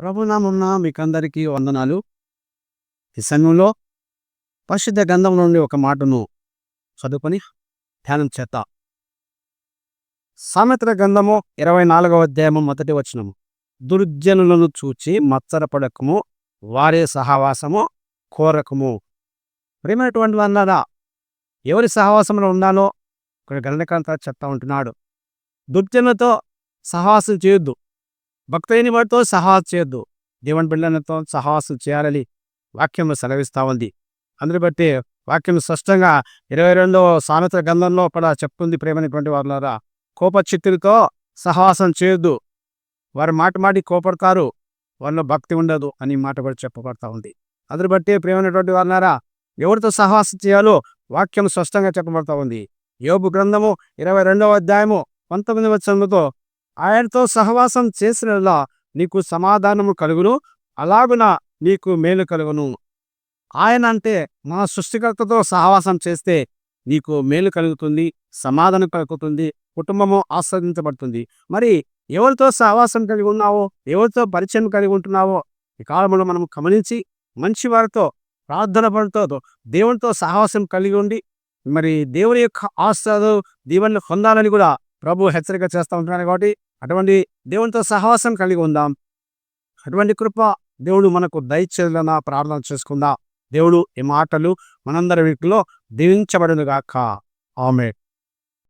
ప్రభునామున్న మీకందరికీ వందనాలు. ఈ సంఘంలో పరిశుద్ధ గంధం నుండి ఒక మాటను చదువుకొని ధ్యానం చేద్దాం. సామెత్ర గంధము ఇరవై నాలుగవ అధ్యాయము మొదటి వచనము. దుర్జనులను చూచి మత్సరపడకము వారే సహవాసము కోరకము. ప్రేమైనటువంటి వాళ్ళరా ఎవరి సహవాసంలో ఉండాలో ఇక్కడ గణనకాంత చెప్తా ఉంటున్నాడు. దుర్జనులతో సహవాసం చేయొద్దు. భక్తైన వాటితో సహాసు చేయొద్దు. దేవుని బిడ్డలతో సహాసు చేయాలని వాక్యం సెలవిస్తా ఉంది. అందుని బట్టి వాక్యం స్పష్టంగా ఇరవై రెండవ సామెత గంధంలో కూడా చెప్తుంది ప్రేమైనటువంటి వారులారా. కోపచిత్తులతో సహాసం చేయొద్దు. వారు మాట మాటి కోపడతారు. వాళ్ళలో భక్తి ఉండదు అని మాట కూడా చెప్పబడతా ఉంది. అందుని బట్టి ప్రేమైనటువంటి వారులారా ఎవరితో సహాసం చేయాలో వాక్యం స్పష్టంగా చెప్పబడతా ఉంది. యోబు గ్రంథము ఇరవై రెండవ అధ్యాయము పంతొమ్మిది వచనముతో ఆయనతో సహవాసం చేసినలా నీకు సమాధానము కలుగును అలాగున నీకు మేలు కలుగును. ఆయన అంటే మన సృష్టికర్తతో సహవాసం చేస్తే నీకు మేలు కలుగుతుంది సమాధానం కలుగుతుంది కుటుంబము ఆస్వాదించబడుతుంది. మరి ఎవరితో సహవాసం కలిగి ఉన్నావో ఎవరితో పరిచయం కలిగి ఉంటున్నావో ఈ కాలంలో మనం గమనించి మంచి వారితో ప్రార్థన పడుతో దేవునితో సహవాసం కలిగి ఉండి మరి దేవుని యొక్క ఆస్వాదు దీవెనలు పొందాలని కూడా ప్రభు హెచ్చరిక చేస్తూ ఉంటున్నాడు కాబట్టి అటువంటి దేవునితో సహవాసం కలిగి ఉందాం. అటువంటి కృప దేవుడు మనకు దయచేదన ప్రార్థన చేసుకుందాం. దేవుడు ఈ మాటలు మనందరి వీటిలో దీవించబడునుగాక. ఆమె